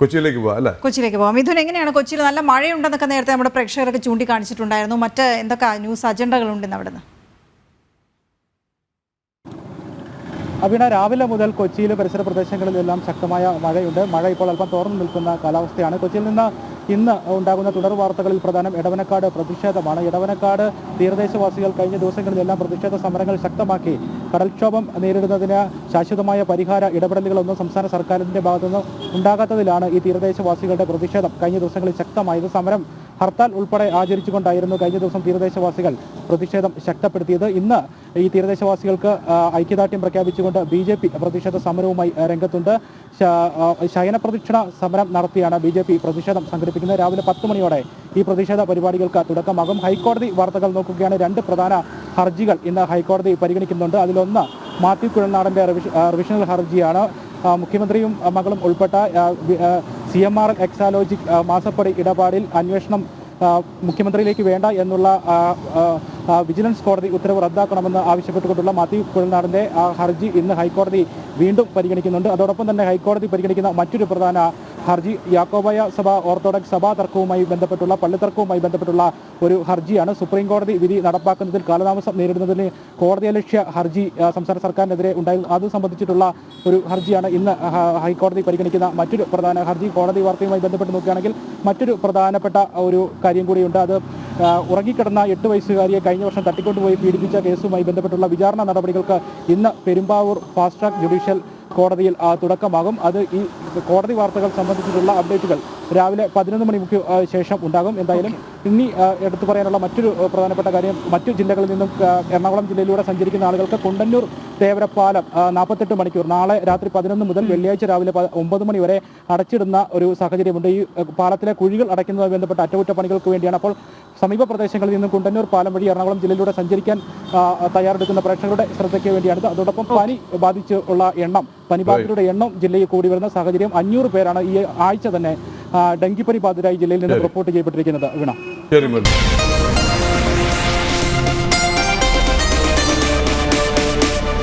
കൊച്ചിയിലേക്ക് പോവാം അല്ലേ? കൊച്ചിയിലേക്ക് പോവാം. മിഥുൻ എങ്ങനെയാണ് കൊച്ചിയിൽ നല്ല മഴയുണ്ടെന്നൊക്കെ നേരത്തെ നമ്മുടെ പ്രേക്ഷകർക്ക് ചൂണ്ടിക്കാണിച്ചിട്ടുണ്ടായിരുന്നു. മറ്റ് എന്തൊക്കെ ന്യൂസ് അജണ്ടകളുണ്ടെന്ന് നിന്ന് അവിട രാവിലെ മുതൽ കൊച്ചിയിലെ പരിസര പ്രദേശങ്ങളിലെല്ലാം ശക്തമായ മഴയുണ്ട്. മഴ ഇപ്പോൾ അല്പം തോർന്നു നിൽക്കുന്ന കാലാവസ്ഥയാണ്. കൊച്ചിയിൽ നിന്ന് ഇന്ന് ഉണ്ടാകുന്ന തുടർ വാർത്തകളിൽ പ്രധാനം എടവനക്കാട് പ്രതിഷേധമാണ്. എടവനക്കാട് തീരദേശവാസികൾ കഴിഞ്ഞ ദിവസങ്ങളിലെല്ലാം പ്രതിഷേധ സമരങ്ങൾ ശക്തമാക്കി. കടൽക്ഷോഭം നേരിടുന്നതിന് ശാശ്വതമായ പരിഹാര ഇടപെടലുകളൊന്നും സംസ്ഥാന സർക്കാരിന്റെ ഭാഗത്തുനിന്ന് ഉണ്ടാകാത്തതിലാണ് ഈ തീരദേശവാസികളുടെ പ്രതിഷേധം. കഴിഞ്ഞ ദിവസങ്ങളിൽ ശക്തമായത് സമരം ഹർത്താൽ ഉൾപ്പെടെ ആചരിച്ചുകൊണ്ടായിരുന്നു കഴിഞ്ഞ ദിവസം തീരദേശവാസികൾ പ്രതിഷേധം ശക്തപ്പെടുത്തിയത്. ഇന്ന് ഈ തീരദേശവാസികൾക്ക് ഐക്യദാർഢ്യം പ്രഖ്യാപിച്ചുകൊണ്ട് ബി ജെ പി പ്രതിഷേധ സമരവുമായി രംഗത്തുണ്ട്. ശ- ആ, ശയന പ്രദക്ഷിണ സമരം നടത്തിയാണ് ബി ജെ പി പ്രതിഷേധം സംഘടിപ്പിക്കുന്നത്. രാവിലെ പത്ത് മണിയോടെ ഈ പ്രതിഷേധ പരിപാടികൾക്ക് തുടക്കമാകും. ഹൈക്കോടതി വാർത്തകൾ നോക്കുകയാണ് രണ്ട് പ്രധാന ഹർജികൾ ഇന്ന് ഹൈക്കോടതി പരിഗണിക്കുന്നുണ്ട്. അതിലൊന്ന് മാത്യു കുഴൽനാടന്റെ റിവിഷ- റിവിഷണൽ ഹർജിയാണ്. മുഖ്യമന്ത്രിയും മകളും ഉൾപ്പെട്ട സി എം ആർ എക്സാലോജിക് മാസപ്പടി ഇടപാടിൽ അന്വേഷണം മുഖ്യമന്ത്രിയിലേക്ക് വേണ്ട എന്നുള്ള വിജിലൻസ് കോടതി ഉത്തരവ് റദ്ദാക്കണമെന്ന് ആവശ്യപ്പെട്ടുകൊണ്ടുള്ള മാത്യു കുഴൽനാടിന്റെ ആ ഹർജി ഇന്ന് ഹൈക്കോടതി വീണ്ടും പരിഗണിക്കുന്നുണ്ട്. അതോടൊപ്പം തന്നെ ഹൈക്കോടതി പരിഗണിക്കുന്ന മറ്റൊരു പ്രധാന ഹർജി യാക്കോബായ സഭ ഓർത്തഡോക്സ് സഭാ തർക്കവുമായി ബന്ധപ്പെട്ടുള്ള പള്ളിത്തർക്കവുമായി ബന്ധപ്പെട്ടുള്ള ഒരു ഹർജിയാണ് സുപ്രീം കോടതി വിധി നടപ്പാക്കുന്നതിൽ കാലതാമസം നേരിടുന്നതിന് കോടതിയലക്ഷ്യ ഹർജി സംസ്ഥാന സർക്കാരിനെതിരെ ഉണ്ടായി. അത് സംബന്ധിച്ചിട്ടുള്ള ഒരു ഹർജിയാണ് ഇന്ന് ഹൈക്കോടതി പരിഗണിക്കുന്ന മറ്റൊരു പ്രധാന ഹർജി. കോടതി വാർത്തയുമായി ബന്ധപ്പെട്ട് നോക്കുകയാണെങ്കിൽ മറ്റൊരു പ്രധാനപ്പെട്ട ഒരു കാര്യം കൂടിയുണ്ട്. അത് ഉറങ്ങിക്കിടന്ന എട്ട് വയസ്സുകാരിയെ കഴിഞ്ഞ വർഷം തട്ടിക്കൊണ്ടുപോയി പീഡിപ്പിച്ച കേസുമായി ബന്ധപ്പെട്ടുള്ള വിചാരണ നടപടികൾക്ക് ഇന്ന് പെരുമ്പാവൂർ ഫാസ്റ്റ് ട്രാക്ക് ജുഡീഷ്യൽ കോടതിയിൽ തുടക്കമാകും. അത് ഈ കോടതി വാർത്തകൾ സംബന്ധിച്ചിട്ടുള്ള അപ്ഡേറ്റുകൾ രാവിലെ പതിനൊന്ന് മണിക്ക് ശേഷം ഉണ്ടാകും. എന്തായാലും ഇനി എടുത്തു പറയാനുള്ള മറ്റൊരു പ്രധാനപ്പെട്ട കാര്യം മറ്റു ജില്ലകളിൽ നിന്നും എറണാകുളം ജില്ലയിലൂടെ സഞ്ചരിക്കുന്ന ആളുകൾക്ക് കുണ്ടന്നൂർ തേവരപ്പാലം നാൽപ്പത്തെട്ട് മണിക്കൂർ നാളെ രാത്രി പതിനൊന്ന് മുതൽ വെള്ളിയാഴ്ച രാവിലെ ഒമ്പത് മണി വരെ അടച്ചിടുന്ന ഒരു സാഹചര്യമുണ്ട്. ഈ പാലത്തിലെ കുഴികൾ അടയ്ക്കുന്നതുമായി ബന്ധപ്പെട്ട അറ്റകുറ്റപ്പണികൾക്ക് വേണ്ടിയാണ് അപ്പോൾ സമീപ പ്രദേശങ്ങളിൽ നിന്നും കുണ്ടന്നൂർ പാലം വഴി എറണാകുളം ജില്ലയിലൂടെ സഞ്ചരിക്കാൻ തയ്യാറെടുക്കുന്ന പ്രേക്ഷകരുടെ ശ്രദ്ധയ്ക്ക് വേണ്ടിയാണിത് അതോടൊപ്പം പനി ബാധിച്ച് ഉള്ള എണ്ണം പനിബാധിതരുടെ എണ്ണം ജില്ലയിൽ കൂടി വരുന്ന സാഹചര്യം അഞ്ഞൂറ് പേരാണ് ഈ ആഴ്ച തന്നെ ഡെങ്കിപ്പനി ബാധിതരായി ജില്ലയിൽ നിന്ന് റിപ്പോർട്ട് ചെയ്യപ്പെട്ടിരിക്കുന്നത്. വീണ.